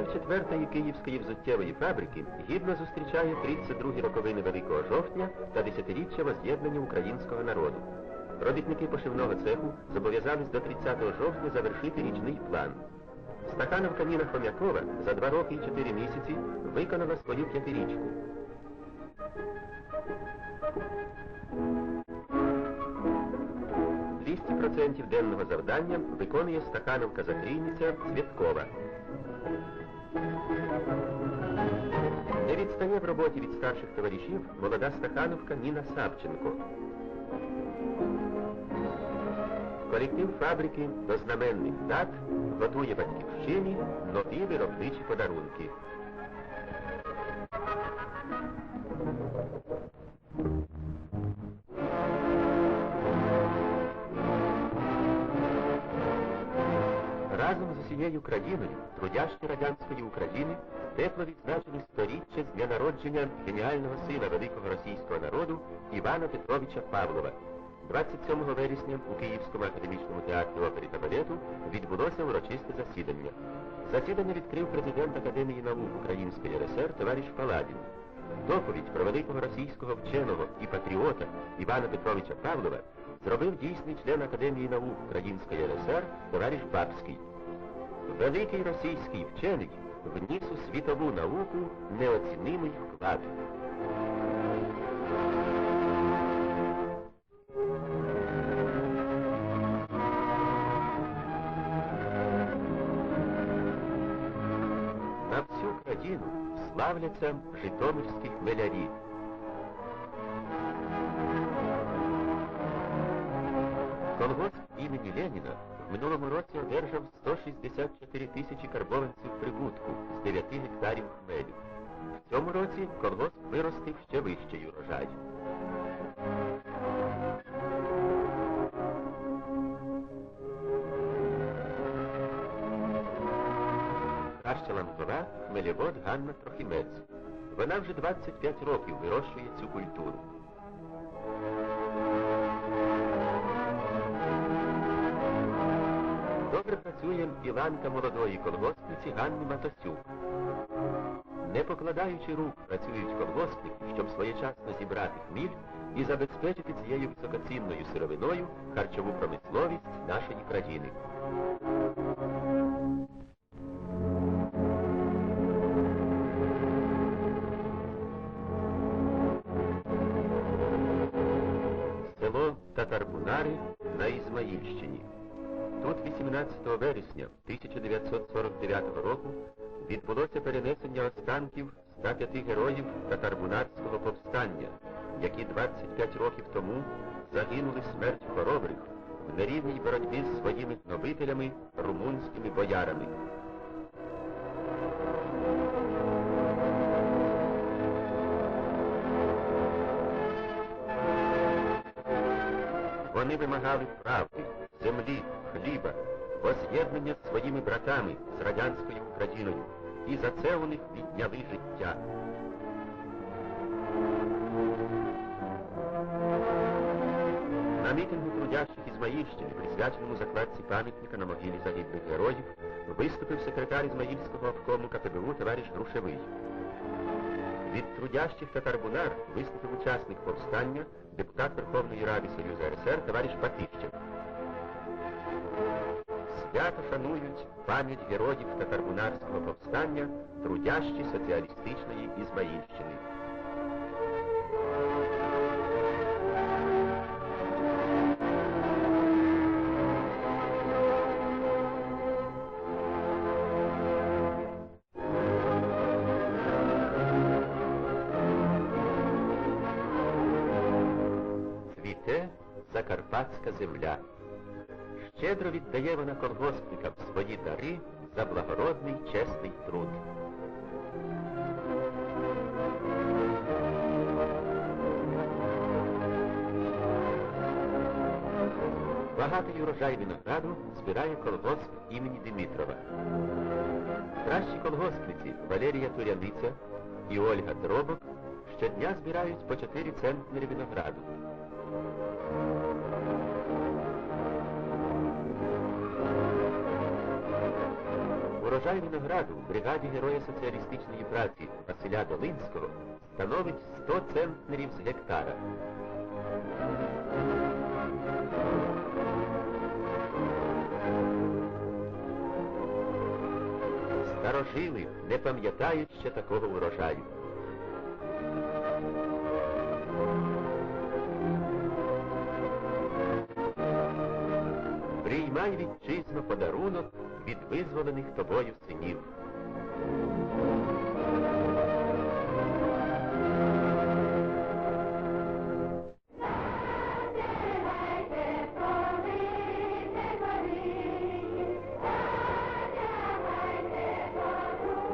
Колектив 4-ї Київської взуттєвої фабрики гідно зустрічає 32-гі роковини Великого жовтня та десятиріччя воз'єднання українського народу. Робітники пошивного цеху зобов'язались до 30 жовтня завершити річний план. Стахановка Ніна Хом'якова за два роки і чотири місяці виконала свою п'ятирічку. Процентів денного завдання виконує стахановка Затрійниця Цвєткова. Не в роботі від старших товаришів молода стахановка Ніна Савченко. Колектив фабрики до знаменних дат готує батьківщині нові виробничі подарунки. Разом з усією країною трудяшки радянської України тепло відзначили сторіччя з дня народження геніального сина великого російського народу Івана Петровича Павлова. 27 вересня у Київському академічному театрі опери та балету відбулося урочисте засідання. Засідання відкрив президент Академії наук Української РСР товариш Паладін. Доповідь про великого російського вченого і патріота Івана Петровича Павлова зробив дійсний член Академії наук Української РСР товариш Бабський. Великий російський вчений вніс у світову науку неоцінимий вклад. На всю країну славляться житомирські хмелярі. Колгосп імені Леніна в минулому році одержав 164 тисячі карбованців прибутку з 9 гектарів хмелю. В цьому році колгосп виростив ще вищий урожай. Краща ланкова хмелєвод Ганна Трохімець. Вона вже 25 років вирощує цю культуру. Добре працює і молодої колгоспниці Ганни Матосюк. Не покладаючи рук, працюють колгоспники, щоб своєчасно зібрати хміль і забезпечити цією високоцінною сировиною харчову промисловість нашої країни. Село Татарбунари на Ізмаїльщині. Тут 18 вересня 1949 року відбулося перенесення останків 105 героїв татарбунарського повстання, які 25 років тому загинули смерть хоробрих в нерівній боротьбі з своїми гнобителями румунськими боярами. Вони вимагали правди, землі, хліба, воз'єднання з своїми братами, з радянською Україною, і за це у них відняли життя. На мітингу трудящих Ізмаїльщини, присвяченому закладці пам'ятника на могилі загиблих героїв, виступив секретар Ізмаїльського обкому КПБУ товариш Грушевий. Від трудящих татарбунар виступив учасник повстання, депутат Верховної Ради Союзу РСР товариш Батищев. Свято шанують пам'ять героїв татарбунарського повстання, трудящі соціалістичної Ізмаїльщини. Цвіте закарпатська земля. Щедро віддає вона колгоспникам свої дари за благородний чесний труд. Багатий урожай винограду збирає колгосп імені Димитрова. Кращі колгоспниці Валерія Туряниця і Ольга Дробок щодня збирають по 4 центнери винограду. Урожай винограду в бригаді Героя соціалістичної праці Василя Долинського становить 100 центнерів з гектара. Старожили не пам'ятають ще такого урожаю. Приймай вітчизно подарунок від визволених тобою синів.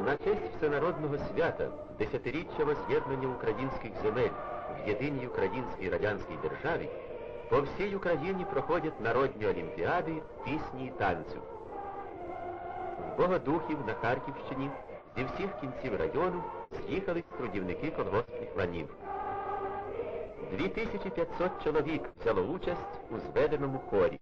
На честь всенародного свята, десятиріччя воз'єднання українських земель в єдиній українській радянській державі, по всій Україні проходять народні олімпіади пісні і танцю. Богодухів на Харківщині зі всіх кінців району з'їхались трудівники колгоспних ланів. 2500 чоловік взяло участь у зведеному хорі.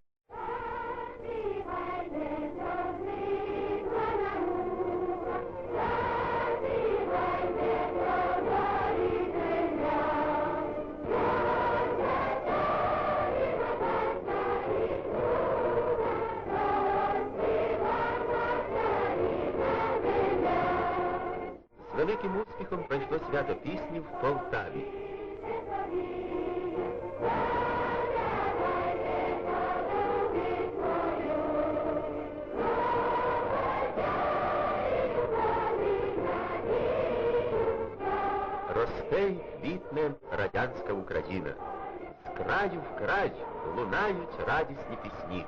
Великим успіхом пройшло свято пісні в Полтаві. Росте й квітне радянська Україна. З краю в край лунають радісні пісні.